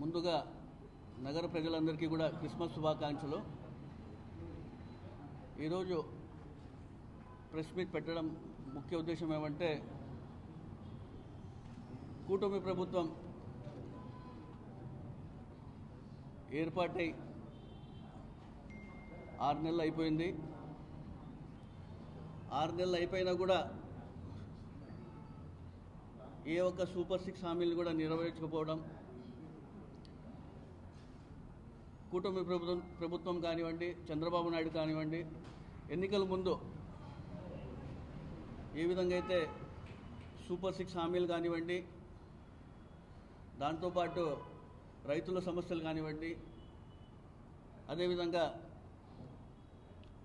ముందుగా నగర ప్రజలందరికీ కూడా క్రిస్మస్ శుభాకాంక్షలు. ఈరోజు ప్రెస్ మీట్ పెట్టడం ముఖ్య ఉద్దేశం ఏమంటే కూటమి ప్రభుత్వం ఏర్పాటై ఆరు నెలలు అయిపోయింది. ఆరు నెలలు అయిపోయినా కూడా ఏ ఒక్క సూపర్ సిక్స్ హామీలు కూడా నెరవేర్చకపోవడం కూటమి ప్రభుత్వం ప్రభుత్వం కానివ్వండి చంద్రబాబు నాయుడు కానివ్వండి ఎన్నికల ముందు ఏ విధంగా అయితే సూపర్ సిక్స్ హామీలు కానివ్వండి దాంతోపాటు రైతుల సమస్యలు కానివ్వండి అదేవిధంగా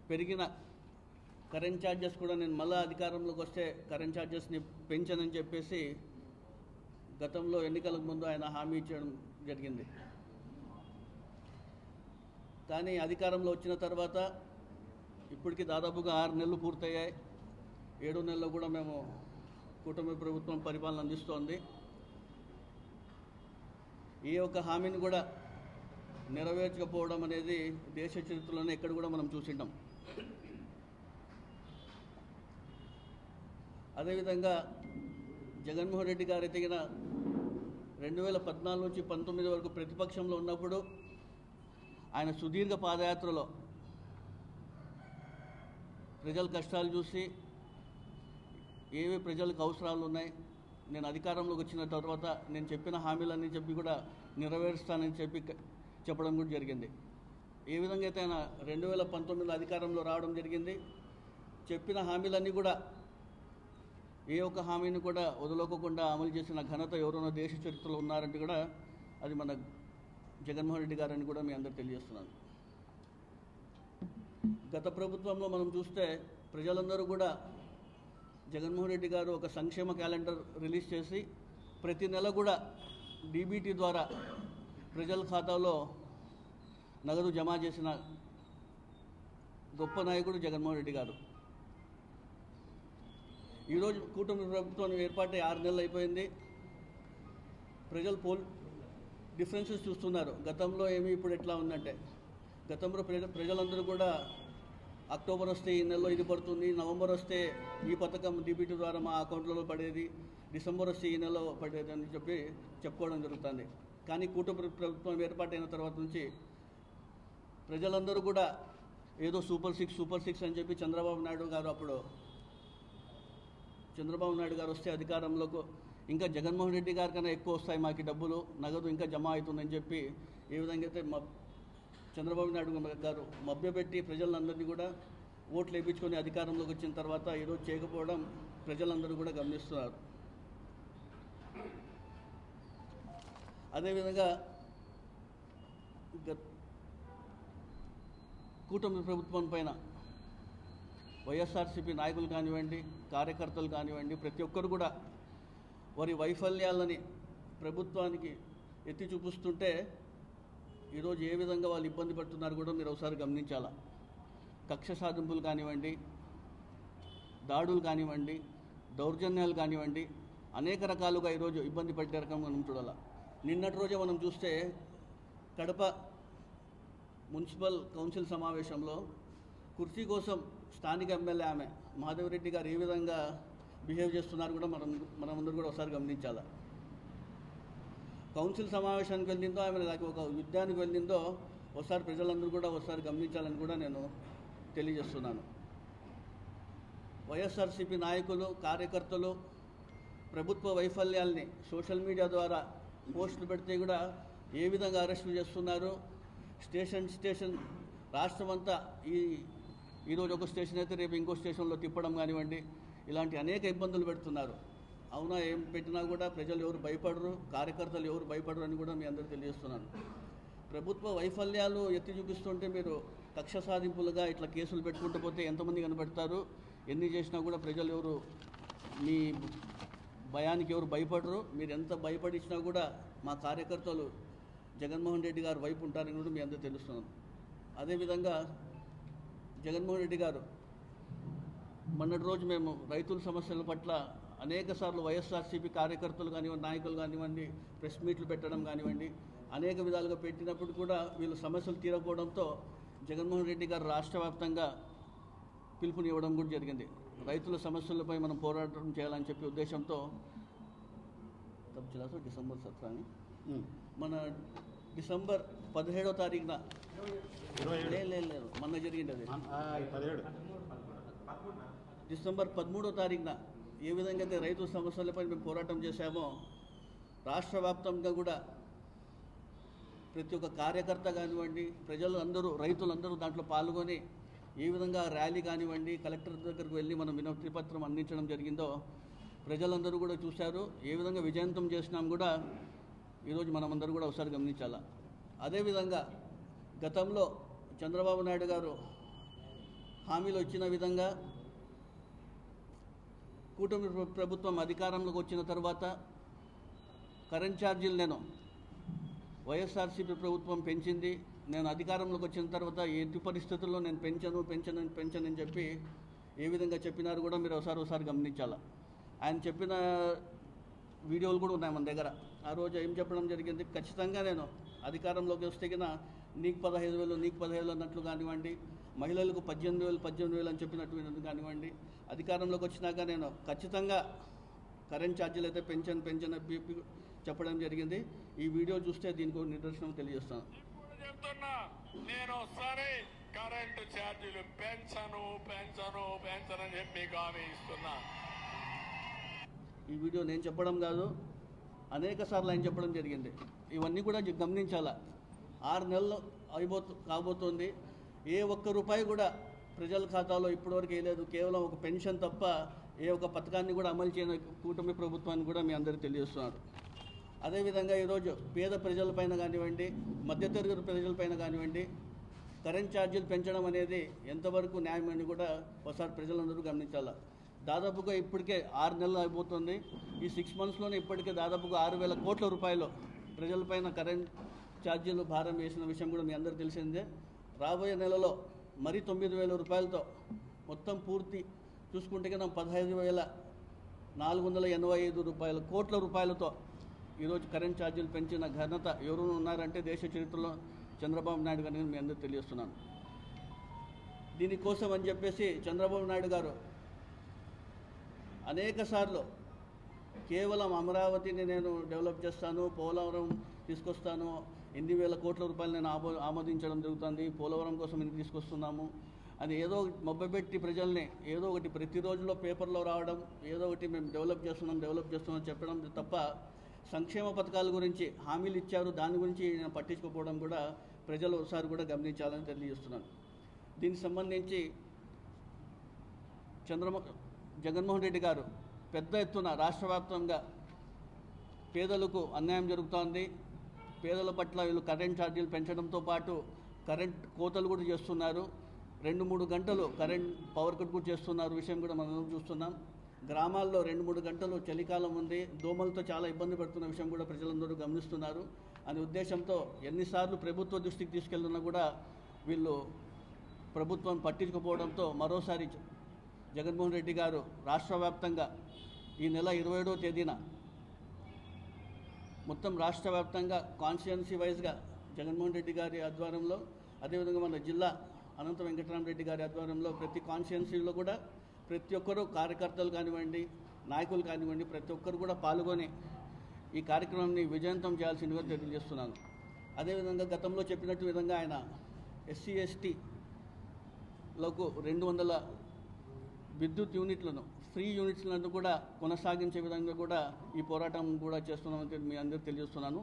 పెరిగిన కరెంట్ ఛార్జెస్ కూడా నేను మళ్ళా అధికారంలోకి వస్తే కరెంట్ ఛార్జెస్ని పెంచనని చెప్పేసి గతంలో ఎన్నికలకు ముందు ఆయన హామీ ఇచ్చడం జరిగింది. కానీ అధికారంలో వచ్చిన తర్వాత ఇప్పటికి దాదాపుగా ఆరు నెలలు పూర్తయ్యాయి. ఏడు నెలలు కూడా మేము కూటమి ప్రభుత్వం పరిపాలన అందిస్తోంది. ఈ యొక్క హామీని కూడా నెరవేర్చకపోవడం అనేది దేశ చరిత్రలోనే ఎక్కడ కూడా మనం చూసింటాం అదేవిధంగా జగన్మోహన్ రెడ్డి గారు ఎదిగిన రెండు వేల పద్నాలుగు నుంచి పంతొమ్మిది వరకు ప్రతిపక్షంలో ఉన్నప్పుడు ఆయన సుదీర్ఘ పాదయాత్రలో ప్రజల కష్టాలు చూసి ఏవి ప్రజలకు అవసరాలు ఉన్నాయి నేను అధికారంలోకి వచ్చిన తర్వాత నేను చెప్పిన హామీలన్నీ చెప్పి కూడా నెరవేరుస్తానని చెప్పి చెప్పడం కూడా జరిగింది. ఏ విధంగా అయితే ఆయన రెండు వేల పంతొమ్మిదిలో అధికారంలో రావడం జరిగింది చెప్పిన హామీలన్నీ కూడా ఏ ఒక్క హామీని కూడా వదులుకోకుండా అమలు చేసిన ఘనత ఎవరైనా దేశ చరిత్రలో ఉన్నారంటే కూడా అది మన జగన్మోహన్ రెడ్డి గారని కూడా మీ అందరు తెలియజేస్తున్నాను. గత ప్రభుత్వంలో మనం చూస్తే ప్రజలందరూ కూడా జగన్మోహన్ రెడ్డి గారు ఒక సంక్షేమ క్యాలెండర్ రిలీజ్ చేసి ప్రతి నెల కూడా డీబీటీ ద్వారా ప్రజల ఖాతాలో నగదు జమ చేసిన గొప్ప నాయకుడు జగన్మోహన్ రెడ్డి గారు. ఈరోజు కూటమి ప్రభుత్వం ఏర్పాటై ఆరు నెలలు అయిపోయింది. ప్రజలు పోల్ డిఫరెన్సెస్ చూస్తున్నారు. గతంలో ఏమి ఇప్పుడు ఎట్లా ఉందంటే గతంలో ప్రజలందరూ కూడా అక్టోబర్ వస్తే ఈ నెలలో ఇది పడుతుంది నవంబర్ వస్తే ఈ పథకం డిబిటీ ద్వారా మా అకౌంట్లలో పడేది డిసెంబర్ వస్తే ఈ నెలలో పడేది అని చెప్పి చెప్పుకోవడం జరుగుతుంది. కానీ కూటమి ప్రభుత్వం ఏర్పాటైన తర్వాత నుంచి ప్రజలందరూ కూడా ఏదో సూపర్ సిక్స్ సూపర్ సిక్స్ అని చెప్పి చంద్రబాబు నాయుడు గారు అప్పుడు చంద్రబాబు నాయుడు గారు వస్తే అధికారంలోకి ఇంకా జగన్మోహన్ రెడ్డి గారి కన్నా ఎక్కువ వస్తాయి మాకు డబ్బులు నగదు ఇంకా జమ అవుతుందని చెప్పి ఏ విధంగా అయితే మా చంద్రబాబు నాయుడు గారు మభ్యపెట్టి ప్రజలందరినీ కూడా ఓట్లు వేయించుకొని అధికారంలోకి వచ్చిన తర్వాత ఈరోజు చేయకపోవడం ప్రజలందరూ కూడా గమనిస్తున్నారు. అదేవిధంగా కూటమి ప్రభుత్వం పైన వైఎస్ఆర్సీపీ నాయకులు కానివ్వండి కార్యకర్తలు కానివ్వండి ప్రతి ఒక్కరు కూడా వారి వైఫల్యాలని ప్రభుత్వానికి ఎత్తి చూపిస్తుంటే ఈరోజు ఏ విధంగా వాళ్ళు ఇబ్బంది పడుతున్నారు కూడా మీరు ఒకసారి గమనించాలా? కక్ష సాధింపులు కానివ్వండి దాడులు కానివ్వండి దౌర్జన్యాలు కానివ్వండి అనేక రకాలుగా ఈరోజు ఇబ్బంది పడే రకంగా మనం చూడాలా? నిన్నటి రోజే మనం చూస్తే కడప మున్సిపల్ కౌన్సిల్ సమావేశంలో కుర్చీ కోసం స్థానిక ఎమ్మెల్యే ఆమె మాధవరెడ్డి గారు ఏ విధంగా బిహేవ్ చేస్తున్నారు కూడా మనం మనమందరూ కూడా ఒకసారి గమనించాలి? కౌన్సిల్ సమావేశానికి వెళ్ళిందో ఆమె నాకు ఒక యుద్ధానికి వెళ్ళిందో ఒకసారి ప్రజలందరూ కూడా ఒకసారి గమనించాలని కూడా నేను తెలియజేస్తున్నాను. వైఎస్ఆర్సీపీ నాయకులు కార్యకర్తలు ప్రభుత్వ వైఫల్యాల్ని సోషల్ మీడియా ద్వారా పోస్టులు పెడితే కూడా ఏ విధంగా అరెస్టులు చేస్తున్నారు? స్టేషన్ స్టేషన్ రాష్ట్రమంతా ఈ ఈరోజు ఒక స్టేషన్ అయితే రేపు ఇంకో స్టేషన్లో తిప్పడం కానివ్వండి ఇలాంటి అనేక ఇబ్బందులు పెడుతున్నారు. అవునా ఏం పెట్టినా కూడా ప్రజలు ఎవరు భయపడరు కార్యకర్తలు ఎవరు భయపడరు అని కూడా మీ అందరూ తెలియజేస్తున్నాను ప్రభుత్వ వైఫల్యాలు ఎత్తి చూపిస్తుంటే మీరు కక్ష సాధింపులుగా ఇట్లా కేసులు పెట్టుకుంటూ పోతే ఎంతమంది కనబడతారు? ఎన్ని చేసినా కూడా ప్రజలు ఎవరు మీ భయానికి ఎవరు భయపడరు. మీరు ఎంత భయపడిచ్చినా కూడా మా కార్యకర్తలు జగన్మోహన్ రెడ్డి గారు వైపు ఉంటారని కూడా మీ అందరూ తెలుస్తున్నాను అదేవిధంగా జగన్మోహన్ రెడ్డి గారు మొన్నటి రోజు మేము రైతుల సమస్యల పట్ల అనేక సార్లు వైఎస్ఆర్సీపీ కార్యకర్తలు కానివ్వండి నాయకులు కానివ్వండి ప్రెస్ మీట్లు పెట్టడం కానివ్వండి అనేక విధాలుగా పెట్టినప్పుడు కూడా వీళ్ళు సమస్యలు తీరకపోవడంతో జగన్మోహన్ రెడ్డి గారు రాష్ట్ర వ్యాప్తంగా పిలుపునివ్వడం కూడా జరిగింది. రైతుల సమస్యలపై మనం పోరాటం చేయాలని చెప్పి ఉద్దేశంతో జిల్లాతో డిసెంబర్ సత్రాన్ని మన డిసెంబర్ పదిహేడో తారీఖున ఇరవై ఏడు. లే- లే- లేదు మొన్న జరిగింది అది. డిసెంబర్ పదమూడో తారీఖున ఏ విధంగా అయితే రైతు సమస్యలపై మేము పోరాటం చేశామో రాష్ట్ర వ్యాప్తంగా కూడా ప్రతి ఒక్క కార్యకర్త కానివ్వండి ప్రజలు అందరూ రైతులందరూ దాంట్లో పాల్గొని ఏ విధంగా ర్యాలీ కానివ్వండి కలెక్టర్ దగ్గరకు వెళ్ళి మనం వినతి పత్రం అందించడం జరిగిందో ప్రజలందరూ కూడా చూశారు. ఏ విధంగా విజయంతం చేసినాం కూడా ఈరోజు మనమందరూ కూడా ఒకసారి గమనించాలా. అదేవిధంగా గతంలో చంద్రబాబు నాయుడు గారు హామీలు వచ్చిన విధంగా కూటమి ప్రభుత్వం అధికారంలోకి వచ్చిన తర్వాత కరెంట్ ఛార్జీలు నేను వైఎస్ఆర్సీపీ ప్రభుత్వం పెంచింది. నేను అధికారంలోకి వచ్చిన తర్వాత ఎట్టి పరిస్థితుల్లో నేను పెంచను పెంచను పెంచను అని చెప్పి ఏ విధంగా చెప్పినారు కూడా మీరు ఒకసారి ఒకసారి గమనించాలా. ఆయన చెప్పిన వీడియోలు కూడా ఉన్నాయి మన దగ్గర. ఆ రోజు ఏం చెప్పడం జరిగింది? ఖచ్చితంగా నేను అధికారంలోకి వస్తే కింద నీకు పదహైదు వేలు నీకు పదహైదు వేలు అన్నట్లు కానివ్వండి మహిళలకు పద్దెనిమిది వేలు పద్దెనిమిది వేలు అని చెప్పినట్టు కానివ్వండి? అధికారంలోకి వచ్చినాక నేను ఖచ్చితంగా కరెంట్ ఛార్జీలు అయితే పెంచను పెంచను అని చెప్పి చెప్పడం జరిగింది. ఈ వీడియో చూస్తే దీనికి ఒక నిదర్శనం తెలియజేస్తాను. నేను ఒకసారి కరెంటు ఛార్జీలు పెంచను పెంచను పెంచనని చెప్పి మీకు హామీ ఇస్తున్నా. ఈ వీడియో నేను చెప్పడం కాదు అనేక సార్లు ఆయన చెప్పడం జరిగింది. ఇవన్నీ కూడా గమనించాలా? ఆరు నెలలు అయిపోతు కాబోతోంది. ఏ ఒక్క రూపాయి కూడా ప్రజల ఖాతాలో ఇప్పటివరకు వేయలేదు. కేవలం ఒక పెన్షన్ తప్ప ఏ ఒక్క పథకాన్ని కూడా అమలు చేయని కూటమి ప్రభుత్వాన్ని కూడా మీ అందరికీ తెలియజేస్తున్నారు అదేవిధంగా ఈరోజు పేద ప్రజలపైన కానివ్వండి మధ్యతరగతి ప్రజలపైన కానివ్వండి కరెంట్ ఛార్జీలు పెంచడం అనేది ఎంతవరకు న్యాయమని కూడా ఒకసారి ప్రజలందరూ గమనించాలా? దాదాపుగా ఇప్పటికే ఆరు నెలలు అయిపోతుంది. ఈ సిక్స్ మంత్స్లోనే ఇప్పటికే దాదాపుగా ఆరు వేల కోట్ల రూపాయలు ప్రజలపైన కరెంట్ ఛార్జీలు భారం వేసిన విషయం కూడా మీ అందరూ తెలిసిందే. రాబోయే నెలలో మరి తొమ్మిది వేల రూపాయలతో మొత్తం పూర్తి చూసుకుంటే కన్నా పదహైదు వేల నాలుగు వందల ఎనభై ఐదు రూపాయల కోట్ల రూపాయలతో ఈరోజు కరెంట్ ఛార్జీలు పెంచిన ఘనత ఎవరు ఉన్నారంటే దేశ చరిత్రలో చంద్రబాబు నాయుడు గారిని మీ అందరూ తెలియజేస్తున్నాను. దీనికోసం అని చెప్పేసి చంద్రబాబు నాయుడు గారు అనేక సార్లు కేవలం అమరావతిని నేను డెవలప్ చేస్తాను పోలవరం తీసుకొస్తాను ఎన్ని వేల కోట్ల రూపాయలు నేను ఆమో ఆమోదించడం జరుగుతుంది పోలవరం కోసం ఇది తీసుకొస్తున్నాము? అని ఏదో మొబ్బపెట్టి ప్రజల్ని ఏదో ఒకటి ప్రతిరోజులో పేపర్లో రావడం ఏదో ఒకటి మేము డెవలప్ చేస్తున్నాం డెవలప్ చేస్తున్నాం చెప్పడం తప్ప సంక్షేమ పథకాల గురించి హామీలు ఇచ్చారు దాని గురించి నేను పట్టించుకోకపోవడం కూడా ప్రజలు ఒకసారి కూడా గమనించాలని తెలియజేస్తున్నాను. దీనికి సంబంధించి చంద్రమ జగన్మోహన్ రెడ్డి గారు పెద్ద ఎత్తున రాష్ట్ర వ్యాప్తంగా పేదలకు అన్యాయం జరుగుతోంది. పేదల పట్ల వీళ్ళు కరెంట్ ఛార్జీలు పెంచడంతో పాటు కరెంట్ కోతలు కూడా చేస్తున్నారు. రెండు మూడు గంటలు కరెంట్ పవర్ కట్ కూడా చేస్తున్నారు విషయం కూడా మనం చూస్తున్నాం. గ్రామాల్లో రెండు మూడు గంటలు చలికాలం ఉంది. దోమలతో చాలా ఇబ్బంది పడుతున్న విషయం కూడా ప్రజలందరూ గమనిస్తున్నారు. అనే ఉద్దేశంతో ఎన్నిసార్లు ప్రభుత్వ దృష్టికి తీసుకెళ్తున్నా కూడా వీళ్ళు ప్రభుత్వం పట్టించుకోపోవడంతో మరోసారి జగన్మోహన్ రెడ్డి గారు రాష్ట్ర వ్యాప్తంగా ఈ నెల ఇరవై ఏడవ తేదీన మొత్తం రాష్ట్ర వ్యాప్తంగా కాన్స్టిట్యున్సీ వైజ్గా జగన్మోహన్ రెడ్డి గారి ఆధ్వర్యంలో అదేవిధంగా మన జిల్లా అనంత వెంకటరామరెడ్డి గారి ఆధ్వర్యంలో ప్రతి కాన్స్టిట్యున్సీలో కూడా ప్రతి ఒక్కరూ కార్యకర్తలు కానివ్వండి నాయకులు కానివ్వండి ప్రతి ఒక్కరు కూడా పాల్గొని ఈ కార్యక్రమాన్ని విజయవంతం చేయాల్సిందిగా తెలియజేస్తున్నాను. అదేవిధంగా గతంలో చెప్పినట్టు విధంగా ఆయన ఎస్సీ ఎస్టీ లకు రెండు వందల విద్యుత్ యూనిట్లను ఫ్రీ యూనిట్లను కూడా కొనసాగించే విధంగా కూడా ఈ పోరాటం కూడా చేస్తున్నామని మీ అందరికీ తెలియజేస్తున్నాను.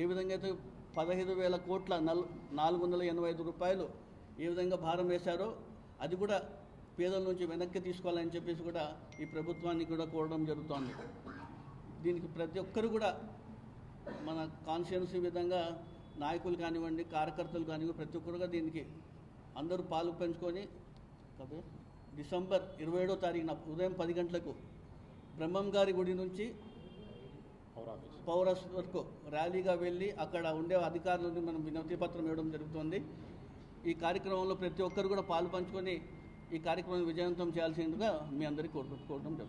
ఏ విధంగా అయితే పదహైదు వేల కోట్ల నల్ నాలుగు వందల ఎనభై ఐదు రూపాయలు ఏ విధంగా భారం వేశారో అది కూడా పేదల నుంచి వెనక్కి తీసుకోవాలని చెప్పేసి కూడా ఈ ప్రభుత్వాన్ని కూడా కోరడం జరుగుతోంది. దీనికి ప్రతి ఒక్కరు కూడా మన కాన్స్టిట్యున్సీ విధంగా నాయకులు కానివ్వండి కార్యకర్తలు కానివ్వండి ప్రతి ఒక్కరుగా దీనికి అందరూ పాలు పెంచుకొని కదా డిసెంబర్ ఇరవై ఏడో తారీఖున ఉదయం పది గంటలకు బ్రహ్మం గారి గుడి నుంచి పౌరస్ వరకు ర్యాలీగా వెళ్ళి అక్కడ ఉండే అధికారులను మనం వినతి పత్రం ఇవ్వడం జరుగుతుంది. ఈ కార్యక్రమంలో ప్రతి ఒక్కరు కూడా పాలు పంచుకొని ఈ కార్యక్రమం విజయవంతం చేయాల్సిందిగా మీ అందరికీ కోరుకోవడం జరుగుతుంది.